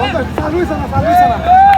我再发绿色了，发绿色了。